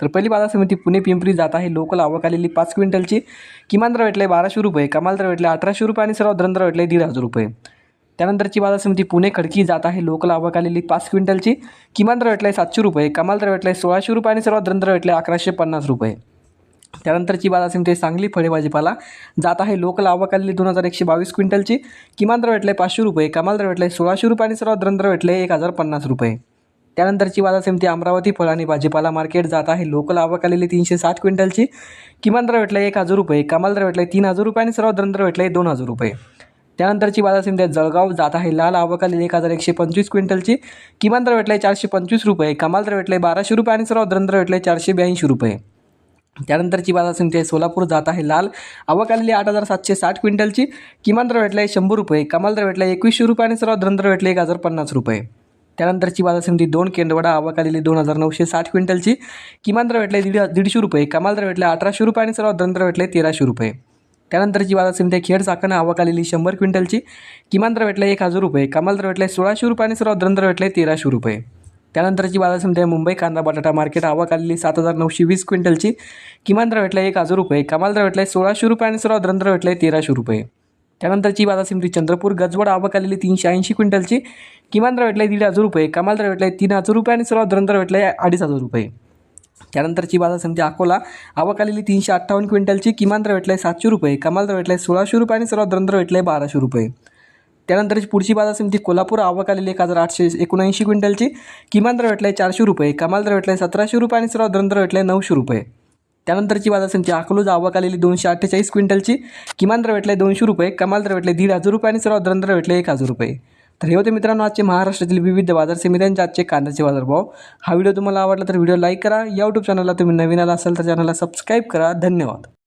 तर पहिली बाजार समिती पुणे पिंपरी जात आहे. लोकल आवक आलेली पाच क्विंटलची. किमान दर भेटले बाराशे रुपये कमाल दर भेटले अठराशे रुपये आणि सर्वात दर भेटले दीड हजार रुपये. त्यानंतरची बाजार समिती पुणे खडकी जात आहे. लोकल आवक आलेली पाच क्विंटलची. किमान दर भेटले सातशे रुपये कमाल दर भेटले सोळाशे रुपये आणि सर्वात दर भेटले अकराशे पन्नास रुपये. त्यानंतरची बाजार समिती सांगली फळे भाजीपाला. जात आहे लोकल आवक आलेली दोन हजार एकशे बावीस क्विंटलची. किमान दर भेटले पाचशे रुपये कमाल दर भेटले सोळाशे रुपये आणि सर्वात दर भेटले एक हजार पन्नास रुपये. त्यानंतरची बाजार समिती अमरावती फळ आणि भाजीपाला मार्केट जात आहे. लोकल आवक आलेली तीनशे साठ क्विंटलची. किमान दर भेटले एक हजार रुपये. कमाल दर भेटले तीन हजार रुपये आणि सर्व दर आहे दोन हजार रुपये. त्यानंतरची बाजार समिती जळगाव जात आहे. लाल आवक आलेली एक हजार एकशे पंचवीस क्विंटलची. किमान दर भेटले चारशे पंचवीस रुपये. कमाल दर भेटले बाराशे रुपये आणि सर्व दर भेटले चारशे ब्याऐंशी रुपये. त्यानंतरची बाजार समिती आहे सोलापूर जात आहे. लाल आवक आलेली आठ हजार सातशे साठ क्विंटलची. किमान दर भेटला आहे शंभर रुपये. कमाल दर भेटला आहे एकवीसशे रुपये आणि सर्व दर भेटले एक हजार पन्नास रुपये. त्यानंतरची बाजार समिती दोन केंद्रवडा आवक आलेली दोन हजार नऊशे साठ क्विंटलची. किमान दर भेटले दीड दीडशे रुपये. कमाल दर भेटले अठराशे रुपये आणि सर्वात दर भेटले तेराशे रुपये. त्यानंतरची बाजार समिती खेड चाकण आवक आलेली शंभर क्विंटलची. किमान दर भेटले एक हजार रुपये. कमाल दर भेटले सोळाशे रुपये आणि सर्वात दर भेटले तेराशे रुपये. त्यानंतरची बाजार समिती आहे मुंबई कांदा बटाटा मार्केट आवक आलेली सात हजार नऊशे वीस क्विंटलची. किमान दर भेटले एक हजार रुपये. कमाल दर भेटले सोळाशे रुपये आणि सर्वात दर भेटले तेराशे रुपये. त्यानंतरची बाजार समिती चंद्रपूर गजवड आवक आलेली तीनशे ऐंशी क्विंटलची. किमान दर भेटले दीड हजार रुपये कमाल दर भेटले तीन हजार रुपये आणि सर्वात दर भेटले अडीच हजार रुपये. त्यानंतरची बाजार समिती अकोला आवक आलेली तीनशे अठ्ठावन्न क्विंटलची किमान दर भेटले सातशे रुपये कमाल दर भेटले सोळाशे रुपये आणि सर्वात दर भेटले बाराशे रुपये. त्यानंतरची पुढची बाजार समिती कोल्हापूर आवक आलेली एक हजार आठशे एकोणऐंशी क्विंटलची किमान दर भेटले चारशे रुपये कमाल दर भेटले सतराशे रुपये आणि सर्वात दर भेटले नऊशे रुपये. त्यानंतरची बाजार समिती अकलूज आवक आलेली दोनशे अठ्ठेचाळीस क्विंटलची. किमान दर भेटले दोनशे रुपये कमाल दर भेटले दीड हजार रुपये आणि सर्वात दर भेटले एक हजार रुपये. तर हे होते मित्रांनो आजचे महाराष्ट्रातील विविध बाजार समित्यांचे आजचे कांद्याचे बाजारभाव. हा व्हिडिओ तुम्हाला आवडला तर व्हिडिओ लाईक करा. या यूट्यूब चॅनलला तुम्ही नवीन आला असाल तर चॅनलला सबस्क्राईब करा. धन्यवाद.